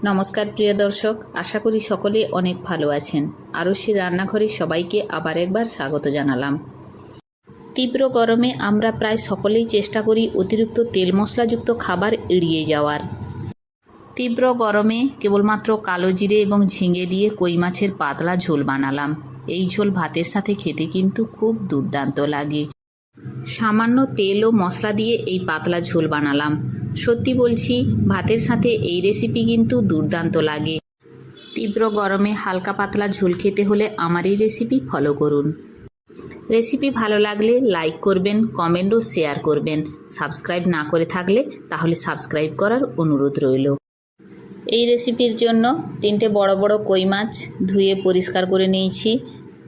নমস্কার, প্রিয় দর্শক। আশা করি সকলে অনেক ভালো আছেন। আরশি রান্নাঘরে সবাইকে আবার একবার স্বাগত জানালাম। তীব্র গরমে আমরা প্রায় সকলেই চেষ্টা করি অতিরিক্ত তেল মশলাযুক্ত খাবার এড়িয়ে যাওয়ার। তীব্র গরমে কেবলমাত্র কালো জিরে এবং ঝিঙে দিয়ে কই মাছের পাতলা ঝোল বানালাম। এই ঝোল ভাতের সাথে খেতে কিন্তু খুব দুর্দান্ত লাগে। সামান্য তেল ও মশলা দিয়ে এই পাতলা ঝোল বানালাম। সত্যি বলছি, ভাতের সাথে এই রেসিপি কিন্তু দুর্দান্ত লাগে। তীব্র গরমে হালকা পাতলা ঝোল খেতে হলে আমার এই রেসিপি ফলো করুন। রেসিপি ভালো লাগলে লাইক করবেন কমেন্ট ও শেয়ার করবেন। সাবস্ক্রাইব না করে থাকলে তাহলে সাবস্ক্রাইব করার অনুরোধ রইল। এই রেসিপির জন্য তিনটে বড় বড় কই মাছ ধুয়ে পরিষ্কার করে নিয়েছি।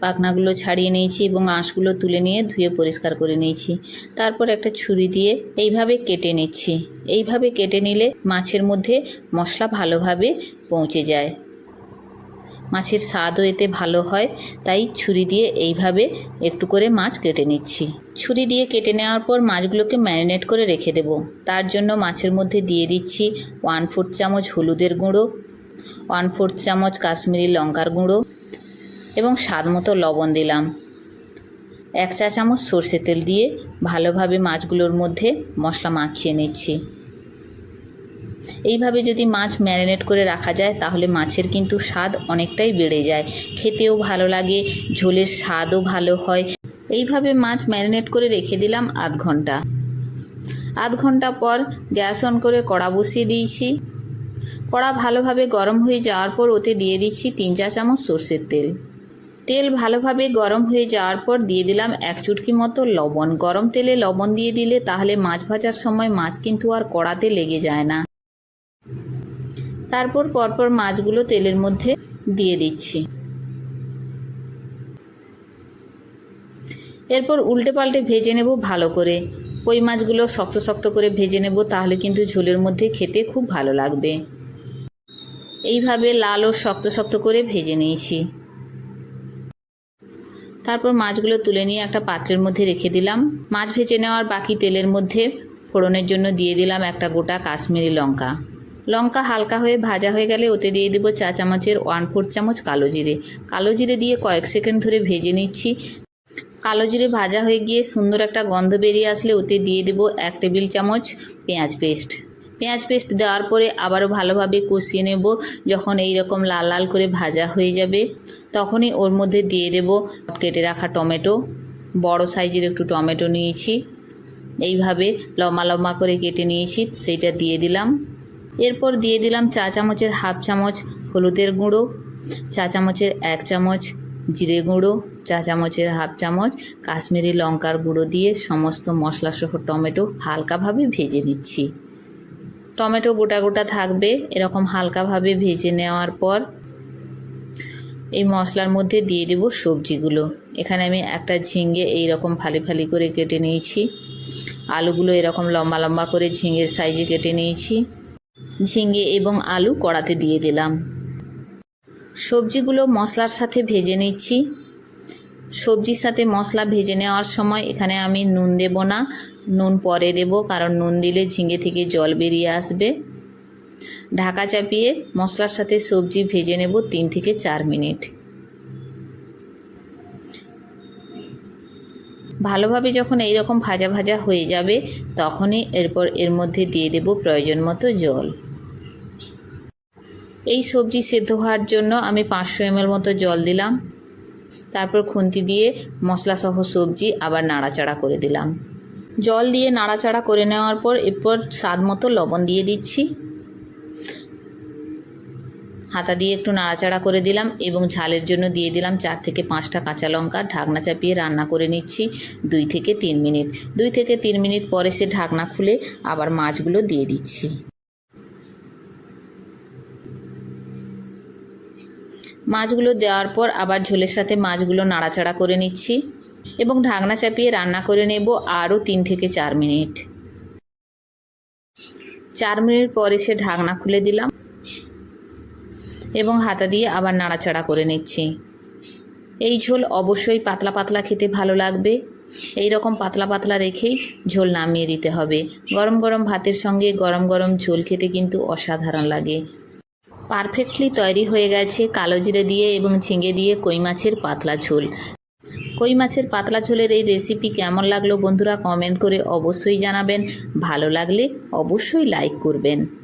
পাখনাগুলো ছাড়িয়ে নিয়েছি এবং আঁশগুলো তুলে নিয়ে ধুয়ে পরিষ্কার করে নিয়েছি। তারপর একটা ছুরি দিয়ে এইভাবে কেটে নিচ্ছি। এইভাবে কেটে নিলে মাছের মধ্যে মশলা ভালোভাবে পৌঁছে যায়। মাছের স্বাদও এতে ভালো হয়, তাই ছুরি দিয়ে এইভাবে একটু করে মাছ কেটে নিচ্ছি। ছুরি দিয়ে কেটে নেওয়ার পর মাছগুলোকে ম্যারিনেট করে রেখে দেব। তার জন্য মাছের মধ্যে দিয়ে দিচ্ছি ওয়ান ফোর্থ চামচ হলুদের গুঁড়ো, ওয়ান ফোর্থ চামচ কাশ্মীরি লঙ্কার গুঁড়ো এবং স্বাদ মতো লবণ দিলাম। এক চা চামচ সর্ষে তেল দিয়ে ভালোভাবে মাছগুলোর মধ্যে মশলা মাখিয়ে নিচ্ছি। এইভাবে যদি মাছ ম্যারিনেট করে রাখা যায়, তাহলে মাছের কিন্তু স্বাদ অনেকটাই বেড়ে যায়। খেতেও ভালো লাগে, ঝোলের স্বাদও ভালো হয়। এইভাবে মাছ ম্যারিনেট করে রেখে দিলাম আধ ঘণ্টা। আধ ঘণ্টা পর গ্যাস অন করে কড়া বসিয়ে দিয়েছি। কড়া ভালোভাবে গরম হয়ে যাওয়ার পর ওতে দিয়ে দিচ্ছি তিন চা চামচ সর্ষের তেল। তেল ভালোভাবে গরম হয়ে যাওয়ার পর দিয়ে দিলাম এক চুটকি মতো লবণ। গরম তেলে লবণ দিয়ে দিলে তাহলে মাছ ভাজার সময় মাছ কিন্তু আর কড়াতে লেগে যায় না। তারপর পরপর মাছগুলো তেলের মধ্যে দিয়ে দিচ্ছি। এরপর উল্টে পাল্টে ভেজে নেব ভালো করে। কই মাছগুলো শক্ত শক্ত করে ভেজে নেব তাহলে কিন্তু ঝোলের মধ্যে খেতে খুব ভালো লাগবে। এইভাবে লাল ও শক্ত শক্ত করে ভেজে নিয়েছি। তারপর মাছগুলো তুলে নিয়ে একটা পাত্রের মধ্যে রেখে দিলাম। মাছ ভেজে নেওয়ার বাকি তেলের মধ্যে ফোড়নের জন্য দিয়ে দিলাম একটা গোটা কাশ্মীরি লঙ্কা। লঙ্কা হালকা হয়ে ভাজা হয়ে গেলে ওতে দিয়ে দেবো চা চামচের ওয়ান ফোর চামচ কালো জিরে। কালো জিরে দিয়ে কয়েক সেকেন্ড ধরে ভেজে নিচ্ছি। কালো জিরে ভাজা হয়ে গিয়ে সুন্দর একটা গন্ধ বেরিয়ে আসলে ওতে দিয়ে দেবো এক টেবিল চামচ পেঁয়াজ পেস্ট। পেঁয়াজ পেস্ট দেওয়ার পরে আবারও ভালোভাবে কষিয়ে নেব। যখন এই রকম লাল লাল করে ভাজা হয়ে যাবে, তখনই ওর মধ্যে দিয়ে দেব কেটে রাখা টমেটো। বড় সাইজের একটু টমেটো নিয়েছি। এইভাবে লম্বা লম্বা করে কেটে নিয়েছি, সেইটা দিয়ে দিলাম। এরপর দিয়ে দিলাম চা চামচের হাফ চামচ হলুদের গুঁড়ো, চা চামচের এক চামচ জিরে গুঁড়ো, চা চামচের হাফ চামচ কাশ্মীরি লঙ্কার গুঁড়ো দিয়ে সমস্ত মশলাসহ টমেটো হালকাভাবে ভেজে নিচ্ছি। টমেটো গোটা গোটা থাকবে, এরকম হালকাভাবে ভেজে নেওয়ার পর এই মশলার মধ্যে দিয়ে দেব সবজিগুলো। এখানে আমি একটা ঝিঙ্গে এই রকম ফালি ফালি করে কেটে নিয়েছি। আলুগুলো এরকম লম্বা লম্বা করে ঝিঙের সাইজে কেটে নিয়েছি। ঝিঙ্গে এবং আলু কড়াতে দিয়ে দিলাম। সবজিগুলো মশলার সাথে ভেজে নিচ্ছি। সবজির সাথে মশলা ভেজে নেওয়ার সময় এখানে আমি নুন দেব না। নুন পরে দেব, কারণ নুন দিলে ঝিঙে থেকে জল বেরিয়ে আসবে। ঢাকা চাপিয়ে মশলার সাথে সবজি ভেজে নেব তিন থেকে চার মিনিট। ভালোভাবে যখন এই রকম ভাজা ভাজা হয়ে যাবে, তখনই এরপর এর মধ্যে দিয়ে দেব প্রয়োজন মতো জল। এই সবজি সেদ্ধ হওয়ার জন্য আমি পাঁচশো এমএল মতো জল দিলাম। তারপর খুন্তি দিয়ে মশলাসহ সবজি আবার নাড়াচাড়া করে দিলাম। জল দিয়ে নাড়াচাড়া করে নেওয়ার পর এরপর স্বাদ মতো লবণ দিয়ে দিচ্ছি। হাতা দিয়ে একটু নাড়াচাড়া করে দিলাম এবং ঝালের জন্য দিয়ে দিলাম চার থেকে পাঁচটা কাঁচা লঙ্কা। ঢাকনা চাপিয়ে রান্না করে নিচ্ছি দুই থেকে তিন মিনিট। দুই থেকে তিন মিনিট পরে সে ঢাকনা খুলে আবার মাছগুলো দিয়ে দিচ্ছি। মাছগুলো দেওয়ার পর আবার ঝোলের সাথে মাছগুলো নাড়াচাড়া করে নিচ্ছি এবং ঢাকনা চাপিয়ে রান্না করে নেব আরও তিন থেকে চার মিনিট। চার মিনিট পরে সে ঢাকনা খুলে দিলাম এবং হাতা দিয়ে আবার নাড়াচাড়া করে নিচ্ছি। এই ঝোল অবশ্যই পাতলা পাতলা খেতে ভালো লাগবে। এই রকম পাতলা পাতলা রেখেই ঝোল নামিয়ে দিতে হবে। গরম গরম ভাতের সঙ্গে গরম গরম ঝোল খেতে কিন্তু অসাধারণ লাগে। পারফেক্টলি তৈরি হয়ে গেছে কালো জিরে দিয়ে এবং ঝিঙে দিয়ে কই মাছের পাতলা ঝোল। কই মাছের পাতলা ঝোলের এই রেসিপি কেমন লাগল বন্ধুরা কমেন্ট করে অবশ্যই জানাবেন। ভালো লাগলে অবশ্যই লাইক করবেন।